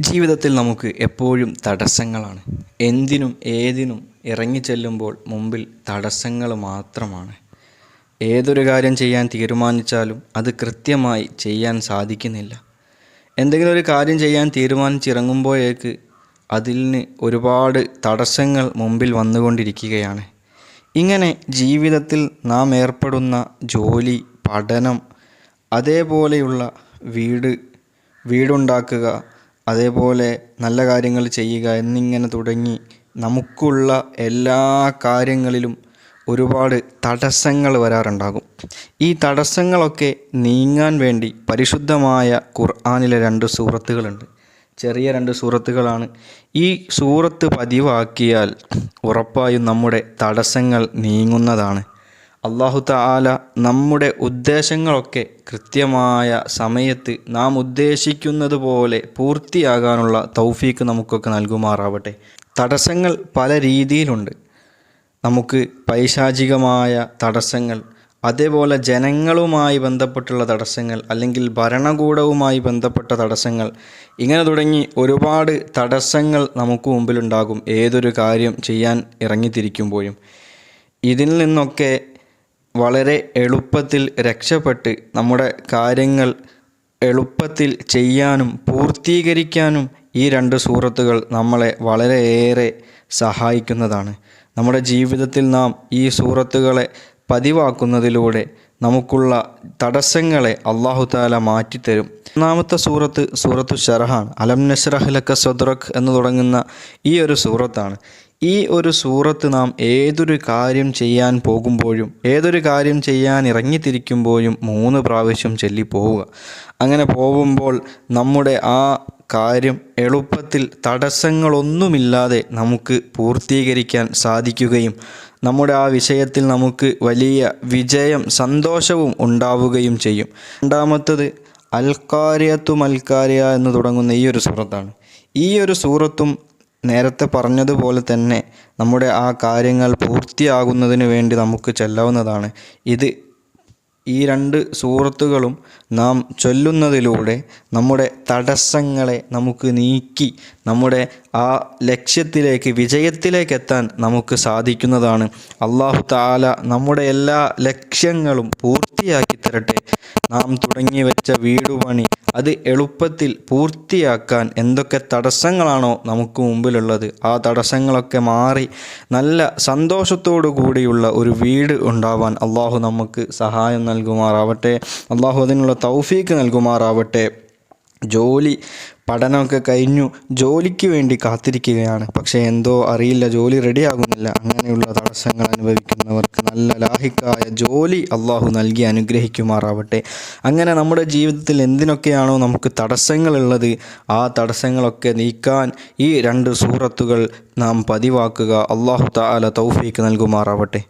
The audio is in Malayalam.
ജീവിതത്തിൽ നമുക്ക് എപ്പോഴും തടസ്സങ്ങളാണ്. എന്തിനും ഏതിനും ഇറങ്ങിച്ചെല്ലുമ്പോൾ മുമ്പിൽ തടസ്സങ്ങൾ മാത്രമാണ്. ഏതൊരു കാര്യം ചെയ്യാൻ തീരുമാനിച്ചാലും അത് കൃത്യമായി ചെയ്യാൻ സാധിക്കുന്നില്ല. എന്തെങ്കിലും ഒരു കാര്യം ചെയ്യാൻ തീരുമാനിച്ചിറങ്ങുമ്പോഴേക്ക് അതിന് ഒരുപാട് തടസ്സങ്ങൾ മുമ്പിൽ വന്നുകൊണ്ടിരിക്കുകയാണ്. ഇങ്ങനെ ജീവിതത്തിൽ നാം ഏർപ്പെടുന്ന ജോലി പഠനം അതേപോലെയുള്ള വീട് വീടുണ്ടാക്കുക അതേപോലെ നല്ല കാര്യങ്ങൾ ചെയ്യുക എന്നിങ്ങനെ തുടങ്ങി നമുക്കുള്ള എല്ലാ കാര്യങ്ങളിലും ഒരുപാട് തടസ്സങ്ങൾ വരാറുണ്ടാകും. ഈ തടസ്സങ്ങളൊക്കെ നീങ്ങാൻ വേണ്ടി പരിശുദ്ധമായ ഖുർആാനിലെ രണ്ട് സൂറത്തുകളുണ്ട്. ചെറിയ രണ്ട് സൂറത്തുകളാണ്. ഈ സൂറത്ത് പതിവാക്കിയാൽ ഉറപ്പായും നമ്മുടെ തടസ്സങ്ങൾ നീങ്ങുന്നതാണ്. അള്ളാഹു താല നമ്മുടെ ഉദ്ദേശങ്ങളൊക്കെ കൃത്യമായ സമയത്ത് നാം ഉദ്ദേശിക്കുന്നത് പോലെ പൂർത്തിയാകാനുള്ള തൗഫീക്ക് നമുക്കൊക്കെ നൽകുമാറാവട്ടെ. തടസ്സങ്ങൾ പല രീതിയിലുണ്ട്. നമുക്ക് പൈശാചികമായ തടസ്സങ്ങൾ അതേപോലെ ജനങ്ങളുമായി ബന്ധപ്പെട്ടുള്ള തടസ്സങ്ങൾ അല്ലെങ്കിൽ ഭരണകൂടവുമായി ബന്ധപ്പെട്ട തടസ്സങ്ങൾ ഇങ്ങനെ തുടങ്ങി ഒരുപാട് തടസ്സങ്ങൾ നമുക്ക് മുമ്പിലുണ്ടാകും ഏതൊരു കാര്യം ചെയ്യാൻ ഇറങ്ങിത്തിരിക്കുമ്പോഴും. ഇതിൽ നിന്നൊക്കെ വളരെ എളുപ്പത്തിൽ രക്ഷപ്പെട്ട് നമ്മുടെ കാര്യങ്ങൾ എളുപ്പത്തിൽ ചെയ്യാനും പൂർത്തീകരിക്കാനും ഈ രണ്ട് സൂറത്തുകൾ നമ്മളെ വളരെയേറെ സഹായിക്കുന്നതാണ്. നമ്മുടെ ജീവിതത്തിൽ നാം ഈ സൂറത്തുകളെ പതിവാക്കുന്നതിലൂടെ നമുക്കുള്ള തടസ്സങ്ങളെ അള്ളാഹു താല മാറ്റിത്തരും. ഒന്നാമത്തെ സൂറത്ത് സൂറത്തു ഷറഹാണ് അലം നഷ്റഹ്ലക്ക സദ്രഖ് എന്ന് തുടങ്ങുന്ന ഈ ഒരു സൂറത്താണ്. ഈ ഒരു സൂറത്ത് നാം ഏതൊരു കാര്യം ചെയ്യാൻ പോകുമ്പോഴും ഏതൊരു കാര്യം ചെയ്യാൻ ഇറങ്ങിത്തിരിക്കുമ്പോഴും മൂന്ന് പ്രാവശ്യം ചൊല്ലിപ്പോവുക. അങ്ങനെ പോകുമ്പോൾ നമ്മുടെ ആ കാര്യം എളുപ്പത്തിൽ തടസ്സങ്ങളൊന്നുമില്ലാതെ നമുക്ക് പൂർത്തീകരിക്കാൻ സാധിക്കുകയും നമ്മുടെ ആ വിഷയത്തിൽ നമുക്ക് വലിയ വിജയം സന്തോഷവും ഉണ്ടാവുകയും ചെയ്യും. രണ്ടാമത്തത് അൽക്കാരിയത്തു മൽക്കാരിയ എന്ന് തുടങ്ങുന്ന ഈ ഒരു സൂറത്താണ്. ഈ ഒരു സൂറത്തും നേരത്തെ പറഞ്ഞതുപോലെ തന്നെ നമ്മുടെ ആ കാര്യങ്ങൾ പൂർത്തിയാകുന്നതിന് വേണ്ടി നമുക്ക് ചെല്ലാവുന്നതാണ്. ഇത് ഈ രണ്ട് സൂറത്തുകളും നാം ചൊല്ലുന്നതിലൂടെ നമ്മുടെ തടസ്സങ്ങളെ നമുക്ക് നീക്കി നമ്മുടെ ആ ലക്ഷ്യത്തിലേക്ക് വിജയത്തിലേക്ക് എത്താൻ നമുക്ക് സാധിക്കുന്നതാണ്. അള്ളാഹു താല നമ്മുടെ എല്ലാ ലക്ഷ്യങ്ങളും പൂർത്തിയാക്കി തരട്ടെ നാം തുടങ്ങി വെച്ച വീടുപണി അത് എളുപ്പത്തിൽ പൂർത്തിയാക്കാൻ എന്തൊക്കെ തടസ്സങ്ങളാണോ നമുക്ക് മുമ്പിലുള്ളത്. ആ തടസ്സങ്ങളൊക്കെ മാറി നല്ല സന്തോഷത്തോടു കൂടിയുള്ള ഒരു വീട് ഉണ്ടാവാൻ അള്ളാഹു നമുക്ക് സഹായം നൽകുമാറാവട്ടെ. അള്ളാഹു അതിനുള്ള തൗഫീക്ക് നൽകുമാറാവട്ടെ. ജോലി പഠനമൊക്കെ കഴിഞ്ഞു ജോലിക്ക് വേണ്ടി കാത്തിരിക്കുകയാണ്. പക്ഷേ എന്തോ അറിയില്ല ജോലി റെഡിയാകുന്നില്ല. അങ്ങനെയുള്ള തടസ്സങ്ങൾ അനുഭവിക്കുന്നവർക്ക് നല്ല ലാഹിക്കായ ജോലി അള്ളാഹു നൽകി അനുഗ്രഹിക്കുമാറാവട്ടെ. അങ്ങനെ നമ്മുടെ ജീവിതത്തിൽ എന്തിനൊക്കെയാണോ നമുക്ക് തടസ്സങ്ങളുള്ളത് ആ തടസ്സങ്ങളൊക്കെ നീക്കാൻ ഈ രണ്ട് സൂറത്തുകൾ നാം പതിവാക്കുക. അള്ളാഹു താല തൗഫീക്ക് നൽകുമാറാവട്ടെ.